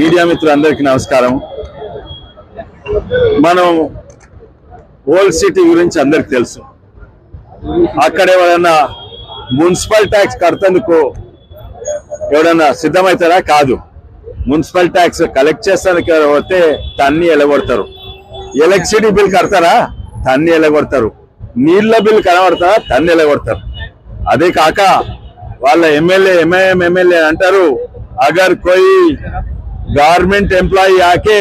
Media మిత్రులందరికీ నమస్కారం. మనం ఓల్డ్ సిటీ గురించి అందరికి తెలుసు. అక్కడ ఎవరైనా మున్సిపల్ ట్యాక్స్ కడతందుకు ఎవడన్నా సిద్ధమవుతారా కాదు. మున్సిపల్ ట్యాక్స్ కలెక్ట్ చేస్తానికి పోతే తన్ని ఎలగొడతారు. ఎలక్ట్రిసిటీ బిల్ కడతారా? తన్ని ఎలగొడతారు. నీళ్ళ బిల్ కనబడతారా? తన్ని ఎలగొడతారు. అదే కాక వాళ్ళ ఎమ్మెల్యే ఎంఐఎం ఎమ్మెల్యే అంటారు అగర్ కోయి गवर्नमेंट एम्प्लॉय आके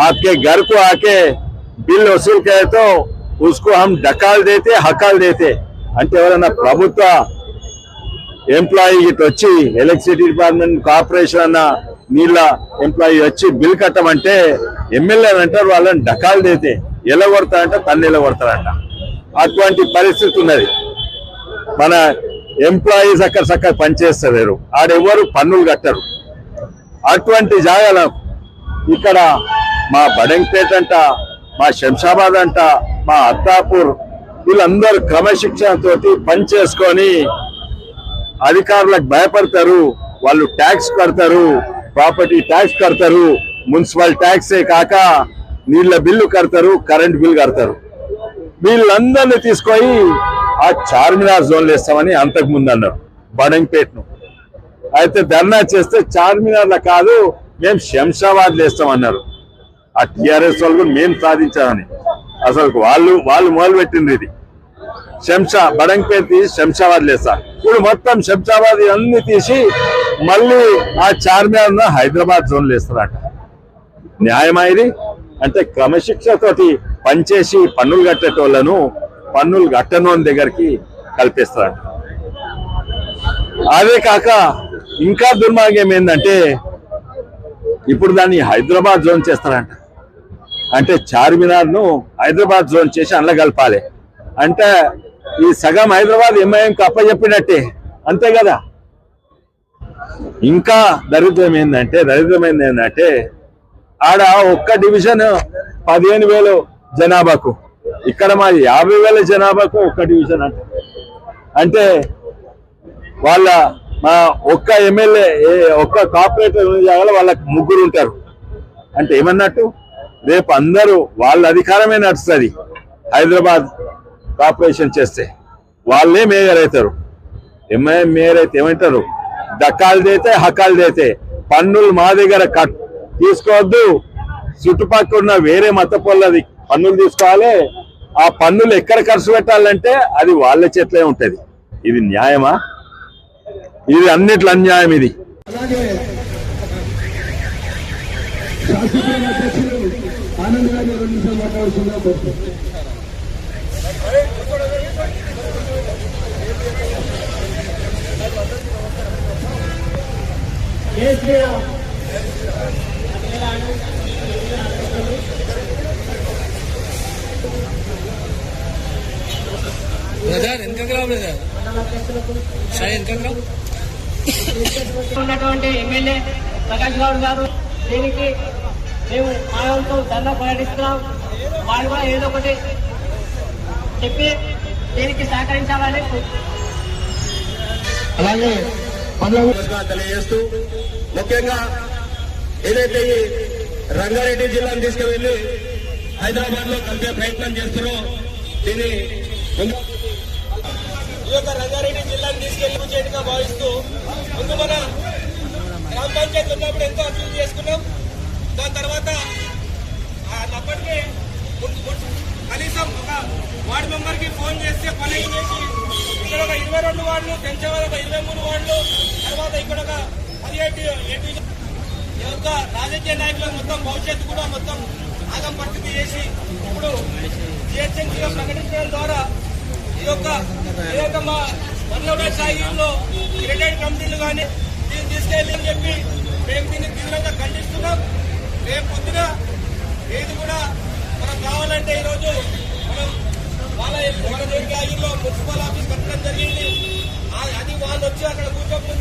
आपके घर को आके बिल वसूल करे तो उसको हम डकाल देते हकाल देते అంటే ఎవరైనా ప్రభుత్వ ఎంప్లాయీ ఇటు వచ్చి ఎలక్ట్రిసిటీ డిపార్ట్మెంట్ కార్పొరేషన్ అన్న నీళ్ళ ఎంప్లాయీ వచ్చి బిల్ కట్టమంటే ఎమ్మెల్యే అంటారు వాళ్ళని డకాలు దేతే ఎలా కొడతారంట తన్ను ఎలా కొడతారంట అటువంటి పరిస్థితి ఉన్నది మన ఎంప్లాయీస్ అక్కడ చక్కగా పనిచేస్తలేరు ఆడెవరు పన్నులు కట్టరు. అటువంటి జాగాల ఇక్కడ మా బడంగ్పేట అంట మా శంషాబాద్ అంట మా అత్తాపూర్ వీళ్ళందరూ క్రమశిక్షణతోటి పని చేసుకొని అధికారులకు భయపడతారు. వాళ్ళు ట్యాక్స్ కడతారు ప్రాపర్టీ ట్యాక్స్ కడతారు మున్సిపల్ ట్యాక్సే కాక నీళ్ళ బిల్లు కడతారు కరెంట్ బిల్లు కడతారు. వీళ్ళందరినీ తీసుకొని ఆ చార్మినార్ జోన్లు వేస్తామని అంతకు ముందు అన్నారు. బడంపేట్ను. అయితే ధర్నా చేస్తే చార్మినార్ల కాదు మేము శంషాబాద్ వేస్తామన్నారు ఆ టిఆర్ఎస్ వాళ్ళు కూడా మేము సాధించామని. అసలు వాళ్ళు వాళ్ళు మొదలు పెట్టింది ఇది. శంషా బడంపేట తీసి శంషాబాద్ లేస్తా. ఇప్పుడు మొత్తం శంషాబాద్ అన్ని తీసి మళ్ళీ ఆ చార్మినార్ హైదరాబాద్ జోన్ లేస్తారట. న్యాయమా ఇది? అంటే క్రమశిక్షతోటి పనిచేసి పన్నులు కట్టేటోళ్ళను పన్నులు కట్టనోని దగ్గరికి కల్పిస్తారు అదే కాక ఇంకా దుర్మార్గం ఏంటంటే ఇప్పుడు దాన్ని హైదరాబాద్ జోన్ చేస్తారంట. అంటే చార్మినార్ను హైదరాబాద్ జోన్ చేసి అందులో కలపాలి అంటే ఈ సగం హైదరాబాద్ ఎంఐఎం అప్పచెప్పినట్టే అంతే కదా? ఇంకా దరిద్రం ఏంటంటే దరిద్రమైంది ఏంటంటే ఆడ ఒక్క డివిజన్ పదిహేను వేలు జనాభాకు. ఇక్కడ మాది యాభై వేల జనాభాకు ఒక్క డివిజన్ అంట. అంటే వాళ్ళ మా ఒక్క ఎమ్మెల్యే ఒక్క కార్పొరేటర్ జాగాలో వాళ్ళకి ముగ్గురు ఉంటారు. అంటే ఏమన్నట్టు? రేపు అందరూ వాళ్ళ అధికారమే నడుస్తుంది హైదరాబాద్ కార్పొరేషన్ చేస్తే. వాళ్ళే మేయర్ అవుతారు ఎంఏ మేయర్ అయితే ఏమంటారు? డక్కాలు దేతే హకాలు దేతే. పన్నులు మా దగ్గర కట్ తీసుకోవద్దు. చుట్టుపక్కల ఉన్న వేరే మత పన్నులు తీసుకోవాలి. ఆ పన్నులు ఎక్కడ ఖర్చు పెట్టాలంటే అది వాళ్ళ చేతిలో ఉంటది. ఇది న్యాయమా? ఇది అన్నిట్ల అన్యాయం ఇది. ఏ శ్రీరామ్ రా బ్రదర్ సాయి వెనకకు ఉన్నటువంటి ఎమ్మెల్యే ప్రకాష్ గౌడ్ గారు దీనికి మేము ఆనందంతో ధర్నా ప్రకటిస్తున్నాం వాళ్ళు కూడా ఏదో ఒకటి చెప్పి దీనికి సహకరించాలని అలాగే తెలియజేస్తూ ముఖ్యంగా ఏదైతే ఈ రంగారెడ్డి జిల్లాను తీసుకువెళ్ళి హైదరాబాద్లో కలిపే ప్రయత్నం చేస్తున్నారో దీన్ని ముందు- యొక్క రంగారెడ్డి జిల్లాను తీసుకెళ్ళి చేయటంగా భావిస్తూ ముందు మన గ్రామ పంచాయతీ ఉన్నప్పుడు ఎంతో అభివృద్ధి చేసుకున్నాం. దాని తర్వాత అప్పటికే కనీసం ఒక వార్డు మెంబర్కి ఫోన్ చేస్తే పని చేసి ఇక్కడ ఒక ఇరవై రెండు వార్డులు పెంచేవారు ఒక ఇరవై మూడు వార్డులు తర్వాత ఇక్కడ ఒక పదిహేడు ఈ యొక్క రాజకీయ నాయకుల మొత్తం భవిష్యత్తు కూడా మొత్తం ఆగం పరిస్థితి చేసి ఇప్పుడు జిహెచ్ఎంసీగా ప్రకటించడం ద్వారా ఈ యొక్క ఏదైతే మా మనలోనే స్థాయిలో క్రెడిట్ కంపెనీలు కానీ దీన్ని తీసుకెళ్ళి అని చెప్పి మేము దీన్ని తీవ్రంగా ఖండిస్తున్నాం. రేపు పొద్దున ఏది కూడా మనం కావాలంటే ఈరోజు మనం వాళ్ళ వాళ్ళ దగ్గర ఆగిలో మున్సిపల్ ఆఫీస్ కట్టడం జరిగింది. అది వాళ్ళు వచ్చి అక్కడ కూర్చోకముందే